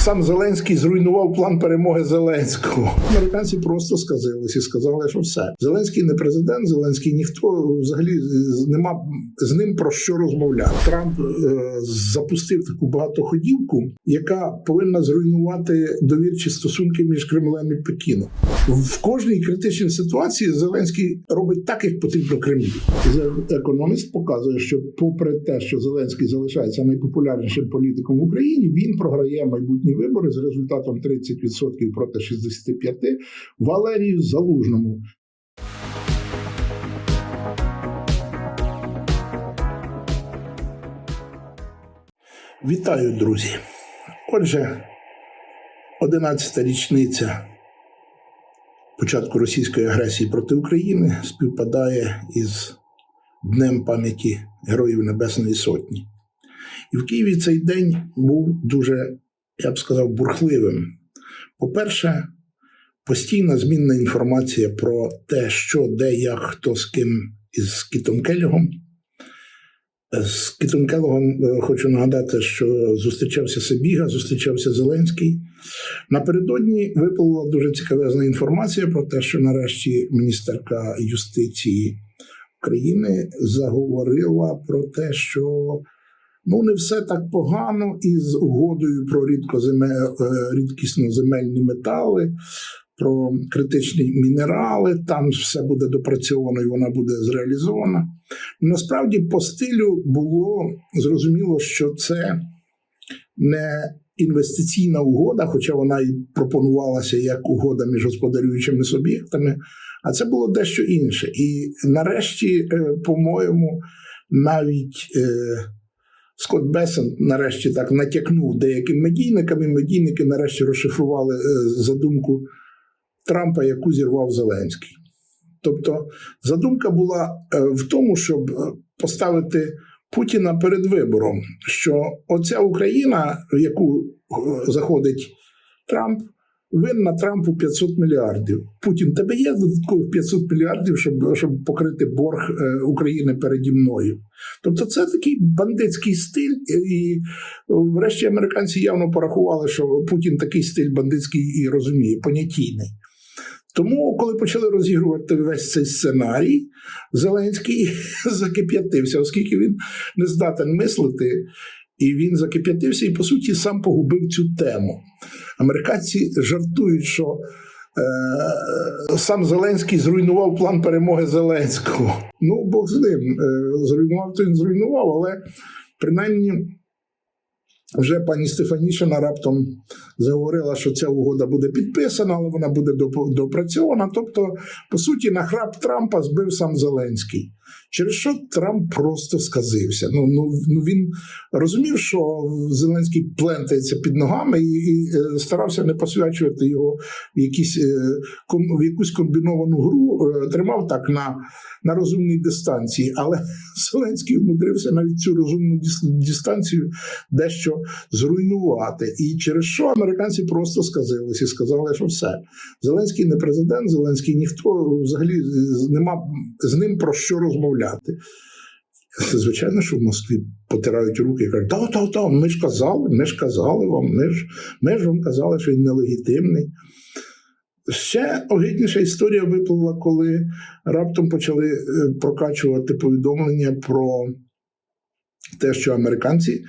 сам Зеленський зруйнував план перемоги Зеленського. Американці просто сказились і сказали, що все. Зеленський не президент, Зеленський ніхто взагалі нема з ним про що розмовляти. Трамп е, запустив таку багатоходівку, яка повинна зруйнувати довірчі стосунки між Кремлем і Пекіном. В кожній критичній ситуації Зеленський робить так, як потрібно Кремлю. Economist показує, що попри те, що Зеленський залишається найпопулярнішим політиком в Україні, він програє майбутні вибори з результатом 30% проти 65% Валерію Залужному. Вітаю, друзі. Отже, 11-та річниця початку російської агресії проти України співпадає із Днем пам'яті Героїв Небесної Сотні. І в Києві цей день був дуже, я б сказав, бурхливим. По-перше, постійна змінна інформація про те, що, де, як, хто з ким із Кітом Келігом. З Кітом Келогом е, хочу нагадати, що зустрічався Сибіга, зустрічався Зеленський. Напередодні виплила дуже цікавезна інформація про те, що нарешті міністерка юстиції України заговорила про те, що ну не все так погано із угодою про рідкоземе- е, рідкісноземельні метали, про критичні мінерали. Там все буде допрацьовано і вона буде зреалізована. Насправді, по стилю було зрозуміло, що це не інвестиційна угода, хоча вона і пропонувалася як угода між господарюючими суб'єктами, а це було дещо інше. І нарешті, е, по-моєму, навіть е, Скотт Бесен нарешті так натякнув деяким медійникам, і медійники нарешті розшифрували е, задумку Трампа, яку зірвав Зеленський. Тобто задумка була е, в тому, щоб е, поставити Путіна перед вибором, що оця Україна, в яку заходить Трамп, винна Трампу 500 мільярдів. Путін, тебе є додаткових 500 мільярдів, щоб, щоб покрити борг е, України переді мною. Тобто, це такий бандитський стиль, і врешті американці явно порахували, що Путін такий стиль бандитський і розуміє, понятійний. Тому, коли почали розігрувати весь цей сценарій, Зеленський закип'ятився, оскільки він не здатен мислити, і він закип'ятився і, по суті, сам погубив цю тему. Американці жартують, що е, сам Зеленський зруйнував план перемоги Зеленського. Ну, Бог з ним. Е, зруйнував, то він зруйнував, але принаймні. Вже пані Стефанішина раптом заговорила, що ця угода буде підписана, але вона буде доп- допрацьована. Тобто, по суті, на храп Трампа збив сам Зеленський. Через що Трамп просто сказився. Ну, ну, ну він розумів, що Зеленський плентається під ногами і, і е, старався не посвячувати його в, якісь, е, в якусь комбіновану гру, е, тримав так на, на розумній дистанції. Але Зеленський умудрився навіть цю розумну дис- дистанцію дещо зруйнувати. І через що американці просто сказились і сказали, що все. Зеленський не президент, Зеленський ніхто взагалі нема з ним про що розмовляти. Звичайно, що в Москві потирають руки і кажуть, та, та, та, ми ж казали, ми ж казали вам, ми ж, ми ж вам казали, що він нелегітимний. Ще огидніша історія виплила, коли раптом почали е, прокачувати повідомлення про те, що американці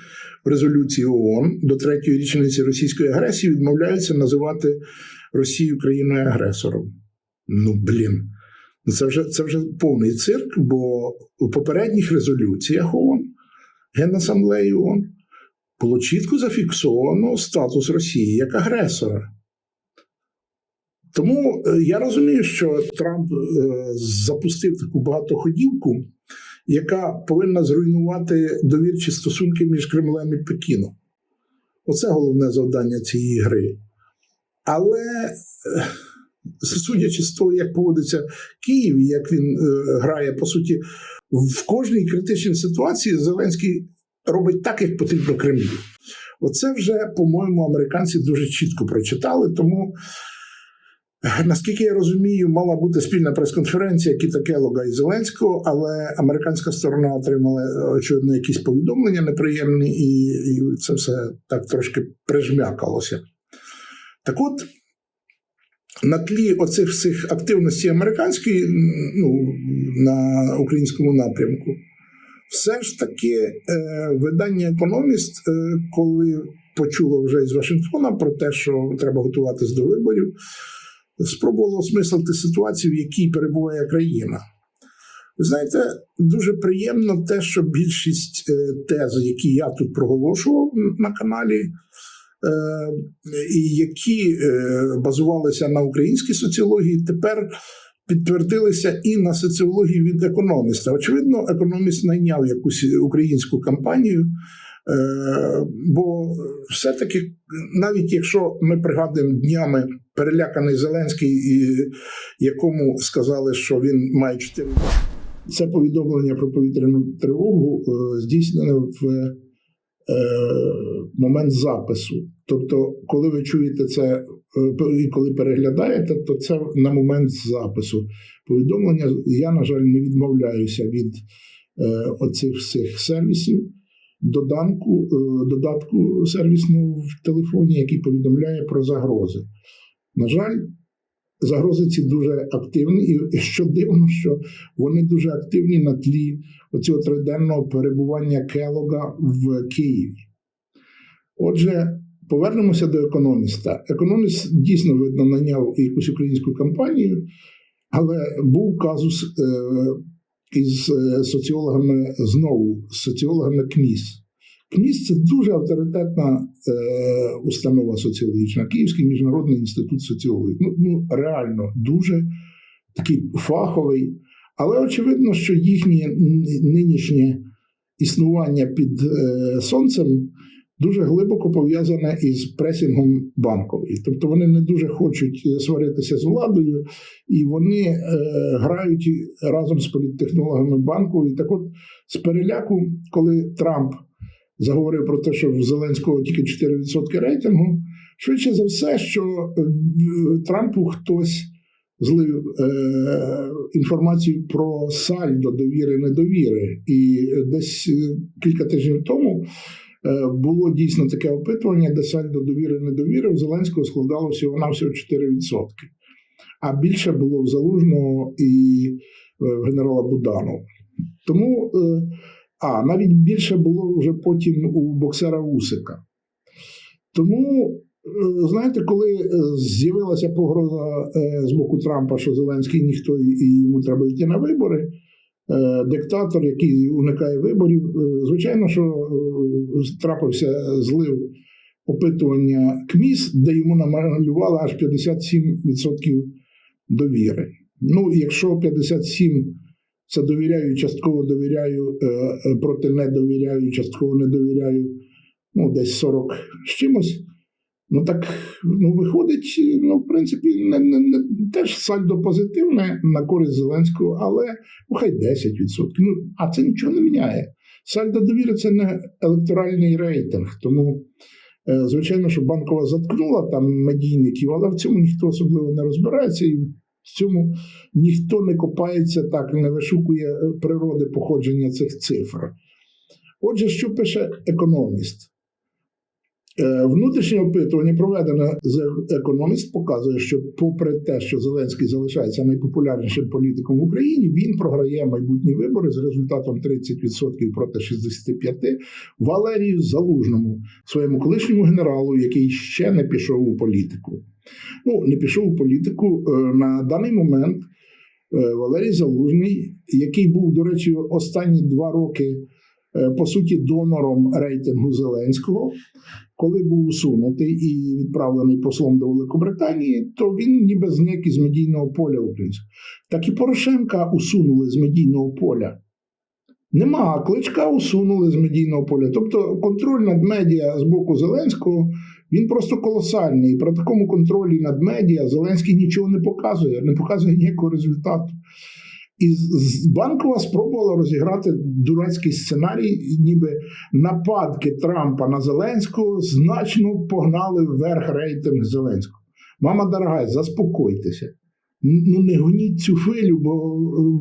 в резолюції ООН до третьої річниці російської агресії відмовляються називати Росію країною агресором. Ну, блін. Це вже, це вже повний цирк, бо у попередніх резолюціях ООН, Генасамблеї ООН, було чітко зафіксовано статус Росії як агресора. Тому е, я розумію, що Трамп е, запустив таку багатоходівку, яка повинна зруйнувати довірчі стосунки між Кремлем і Пекіном. Оце головне завдання цієї гри. Але е, судячи з того, як поводиться Київ, і як він е, грає, по суті, в кожній критичній ситуації Зеленський робить так, як потрібно Кремлю. Оце вже, по-моєму, американці дуже чітко прочитали. Тому Наскільки я розумію, мала бути спільна прес-конференція Кіта Келога і Зеленського, але американська сторона отримала очевидно якісь повідомлення неприємні, і, і це все так трошки прижмякалося. Так от, на тлі оцих всіх активностей американської ну, на українському напрямку, все ж таки е, видання Економіст, е, коли почуло вже із Вашингтона про те, що треба готуватись до виборів, спробувало осмислити ситуацію, в якій перебуває країна. Ви знаєте, дуже приємно те, що більшість е, тез, які я тут проголошував на каналі, і які е, базувалися на українській соціології, тепер підтвердилися і на соціології від економіста. Очевидно, економіст найняв якусь українську кампанію. Е, Бо все-таки, навіть якщо ми пригадуємо днями переляканий Зеленський, якому сказали, що він має чотири це повідомлення про повітряну тривогу е, здійснене в е, момент запису. Тобто, коли ви чуєте це е, і коли переглядаєте, то це на момент запису повідомлення. Я, на жаль, не відмовляюся від е, оцих всіх сервісів. Доданку, е, додатку сервісного в телефоні, який повідомляє про загрози. На жаль, загрози ці дуже активні, і що дивно, що вони дуже активні на тлі оцього триденного перебування Келога в Києві. Отже, повернемося до економіста. Економіст дійсно видно наняв якусь українську компанію, але був казус е, із е, соціологами знову, з соціологами КМІС. КМІС це дуже авторитетна е, установа соціологічна, Київський міжнародний інститут соціології. Ну, ну реально дуже такий фаховий, але очевидно, що їхнє нинішнє існування під е, сонцем дуже глибоко пов'язане із пресінгом банкової. Тобто вони не дуже хочуть сваритися з владою, і вони е, грають разом з політтехнологами банкової. Так от, з переляку, коли Трамп заговорив про те, що в Зеленського тільки 4% рейтингу. Швидше за все, що е, Трампу хтось злив е, інформацію про сальдо довіри недовіри. І десь е, кілька тижнів тому е, було дійсно таке опитування, де сальдо довіри недовіри в Зеленського складало всього на всього 4%. А більше було в Залужного і е, генерала Буданова. Тому. А навіть більше було вже потім у боксера Усика. Тому, е, знаєте, коли е, з'явилася погроза е, з боку Трампа, що Зеленський ніхто і йому треба йти на вибори, диктатор, який уникає виборів, звичайно, що трапився злив опитування КМІС, де йому намалювали аж 57% довіри. Ну, якщо 57 це довіряю, частково довіряю, е, е, проти не довіряю, частково не довіряю. Ну, десь 40 з чимось. Ну так ну, виходить, ну, в принципі, не, не, не теж сальдо позитивне на користь Зеленського, але ну, хай 10%. Ну, а це нічого не міняє. Сальдо довіри це не електоральний рейтинг. Тому, е, звичайно, що банкова заткнула там медійників, але в цьому ніхто особливо не розбирається. І в цьому ніхто не копається так, не вишукує е, природи походження цих цифр. Отже, що пише економіст? Е, внутрішнє опитування, проведене з економіст, показує, що, попри те, що Зеленський залишається найпопулярнішим політиком в Україні, він програє майбутні вибори з результатом 30% проти 65% Валерію Залужному, своєму колишньому генералу, який ще не пішов у політику. Ну, не пішов у політику е, на даний момент. Е, Валерій Залужний, який був, до речі, останні два роки по суті донором рейтингу Зеленського, коли був усунутий і відправлений послом до Великобританії, то він ніби зник із медійного поля українського. Так і Порошенка усунули з медійного поля. Нема кличка усунули з медійного поля. Тобто контроль над медіа з боку Зеленського він просто колосальний. При такому контролі над медіа Зеленський нічого не показує, не показує ніякого результату. І банкова спробувала розіграти дурацький сценарій, ніби нападки Трампа на Зеленського значно погнали вверх рейтинг Зеленського. Мама дорога, заспокойтеся. Ну не гоніть цю хвилю, бо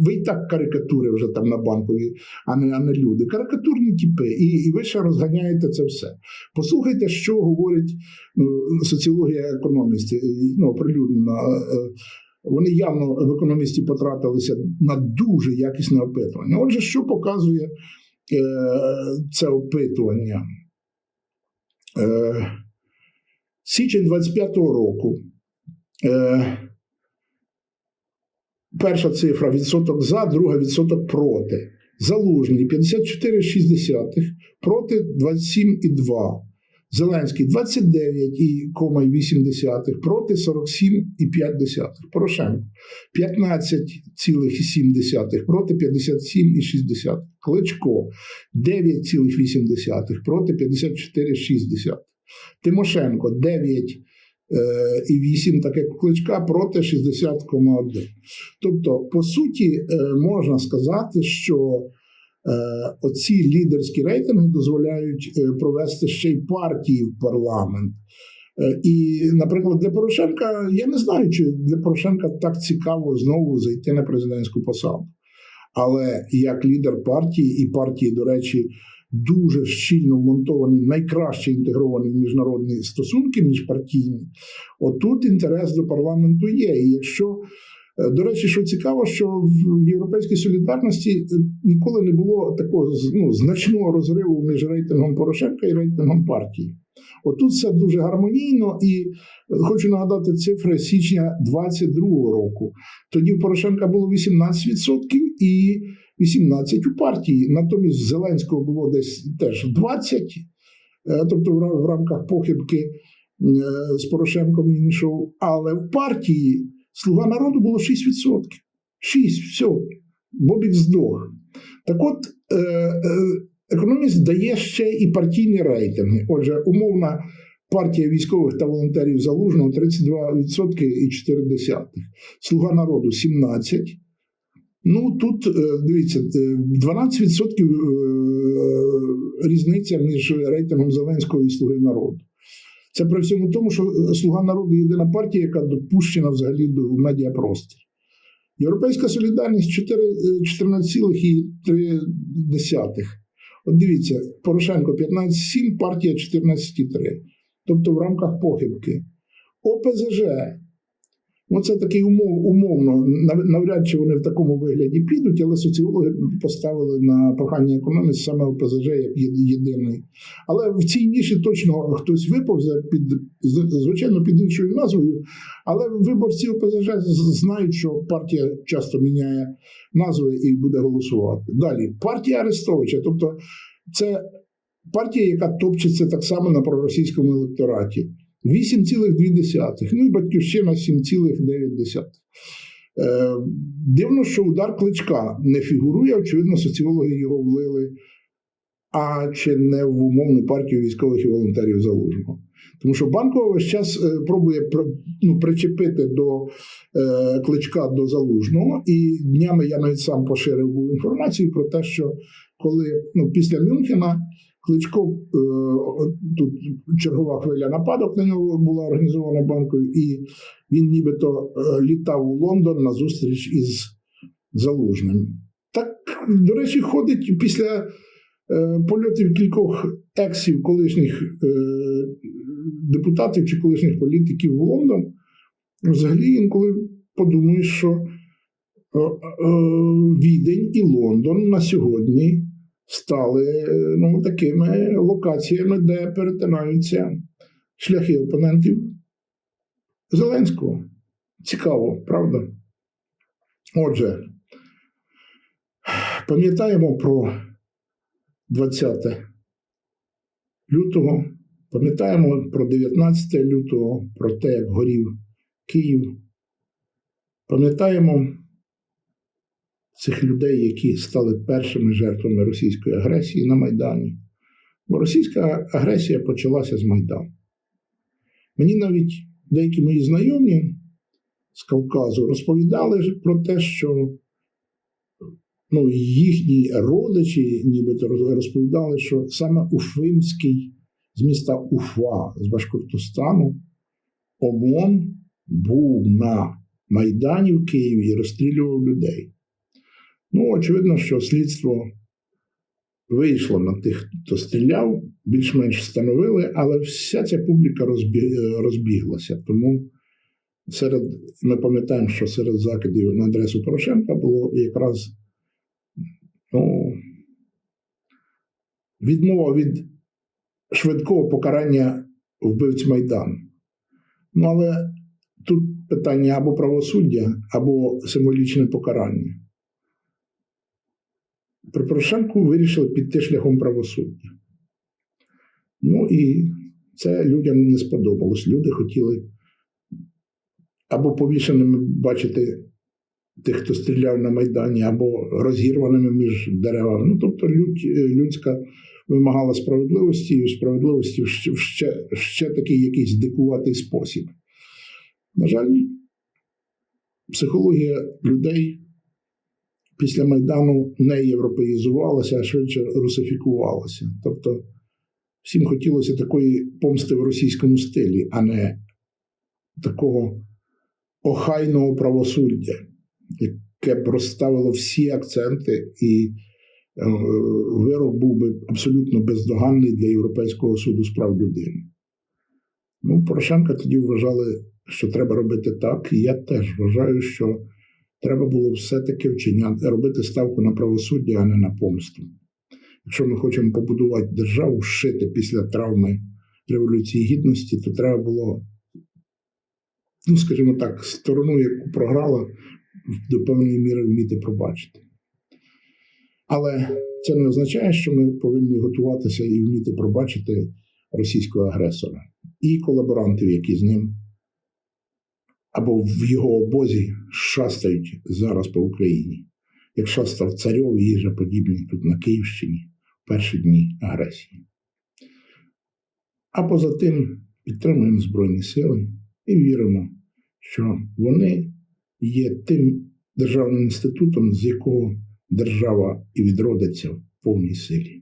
ви і так карикатури вже там на банкові, а не, а не люди. Карикатурні типи, і, і ви ще розганяєте це все. Послухайте, що говорить ну, соціологія економістів, ну, оприлюднена. Вони явно в економісті потратилися на дуже якісне опитування. Отже, що показує е, це опитування? Е, січень 25-го року. Е, перша цифра відсоток за, друга відсоток проти. Залужний 54,6, проти 27,2. Зеленський 29,8, проти 47,5. Порошенко 15,7, проти 57,6. Кличко 9,8, проти 54,6. Тимошенко 9 і 8, так як кличка, проти 60,1. Тобто, по суті, е, можна сказати, що е, оці лідерські рейтинги дозволяють е, провести ще й партії в парламент. Е, І, наприклад, для Порошенка я не знаю, чи для Порошенка так цікаво знову зайти на президентську посаду. Але як лідер партії, і партії, до речі, дуже щільно вмонтовані, найкраще інтегровані в міжнародні стосунки міжпартійні, отут інтерес до парламенту є. І якщо Е, до речі, що цікаво, що в європейській солідарності е, ніколи не було такого ну, значного розриву між рейтингом Порошенка і рейтингом партії. Отут все дуже гармонійно, і е, хочу нагадати цифри січня 22-го року. Тоді в Порошенка було 18% і 18% у партії. Натомість Зеленського було десь теж 20%. Е, Тобто в рамках похибки е, з Порошенком він йшов. Але в партії Слуга народу було 6%. 6, все. Бобік здох. Так от, е, е, економіст дає ще і партійні рейтинги. Отже, умовна партія військових та волонтерів залужного 32% і 4 Слуга народу 17%. Ну тут е, дивіться, е, 12% е, різниця між рейтингом Зеленського і Слуги народу. Це при всьому тому, що е, Слуга народу єдина партія, яка допущена взагалі до медіапростір. Європейська солідарність 4, е, 14,3. От дивіться, Порошенко 15,7, партія 14,3. Тобто в рамках похибки. ОПЗЖ. Ну, це такий умов, умовно. нав- Навряд чи вони в такому вигляді підуть, але соціологи поставили на прохання економіст саме ОПЗЖ як єдиний. Але в цій ніші точно хтось виповзе під звичайно під іншою назвою. Але виборці ОПЗЖ знають, що партія часто міняє назви і буде голосувати. Далі партія Арестовича, тобто це партія, яка топчеться так само на проросійському електораті. 8,2. Ну і батьківщина 7,9. Е, дивно, що удар кличка не фігурує, очевидно, соціологи його влили, а чи не в умовну партію військових і волонтерів залужного. Тому що банкова весь час е, пробує ну, причепити до е, кличка до залужного. І днями я навіть сам поширив був інформацію про те, що коли ну, після Мюнхена Кличко е, тут чергова хвиля нападок на нього була організована банкою, і він нібито е, літав у Лондон на зустріч із Залужним. Так, до речі, ходить після е, польотів кількох ексів колишніх депутатів чи колишніх політиків в Лондон. Взагалі інколи подумаєш, що Відень і Лондон на сьогодні стали е, ну, такими локаціями, де перетинаються шляхи опонентів Зеленського. Цікаво, правда? Отже, пам'ятаємо про 20 лютого, пам'ятаємо про 19 лютого, про те, як горів Київ. Пам'ятаємо цих людей, які стали першими жертвами російської агресії на Майдані. Бо російська агресія почалася з Майдану. Мені навіть деякі мої знайомі з Кавказу розповідали про те, що ну, їхні родичі нібито розповідали, що саме Уфимський з міста Уфа, з Башкортостану, ОМОН був на Майдані в Києві і розстрілював людей. Ну, очевидно, що слідство вийшло на тих, хто стріляв, більш-менш встановили, але вся ця публіка розбі... розбіглася. Тому серед, ми пам'ятаємо, що серед закидів на адресу Порошенка було якраз ну, відмова від швидкого покарання вбивць Майдану. Ну, але тут питання або правосуддя, або символічне покарання. При Порошенку вирішили піти шляхом правосуддя. Ну і це людям не сподобалось. Люди хотіли або повішеними бачити тих, хто стріляв на Майдані, або розірваними між деревами. Ну, тобто людь, людська вимагала справедливості, і справедливості в ще, ще такий якийсь дикуватий спосіб. На жаль, психологія людей після Майдану не європеїзувалася, а швидше русифікувалася. Тобто всім хотілося такої помсти в російському стилі, а не такого охайного правосуддя, яке б розставило всі акценти, і е, вирок був би абсолютно бездоганний для Європейського суду з прав людини. Ну, Порошенка тоді вважали, що треба робити так, і я теж вважаю, що треба було все-таки вчиняти, робити ставку на правосуддя, а не на помсту. Якщо ми хочемо побудувати державу, шити після травми Революції Гідності, то треба було, ну, скажімо так, сторону, яку програла, до певної міри вміти пробачити. Але це не означає, що ми повинні готуватися і вміти пробачити російського агресора і колаборантів, які з ним або в його обозі шастають зараз по Україні, як шастав царьов і їжа подібні тут на Київщині в перші дні агресії. А поза тим підтримуємо Збройні Сили і віримо, що вони є тим державним інститутом, з якого держава і відродиться в повній силі.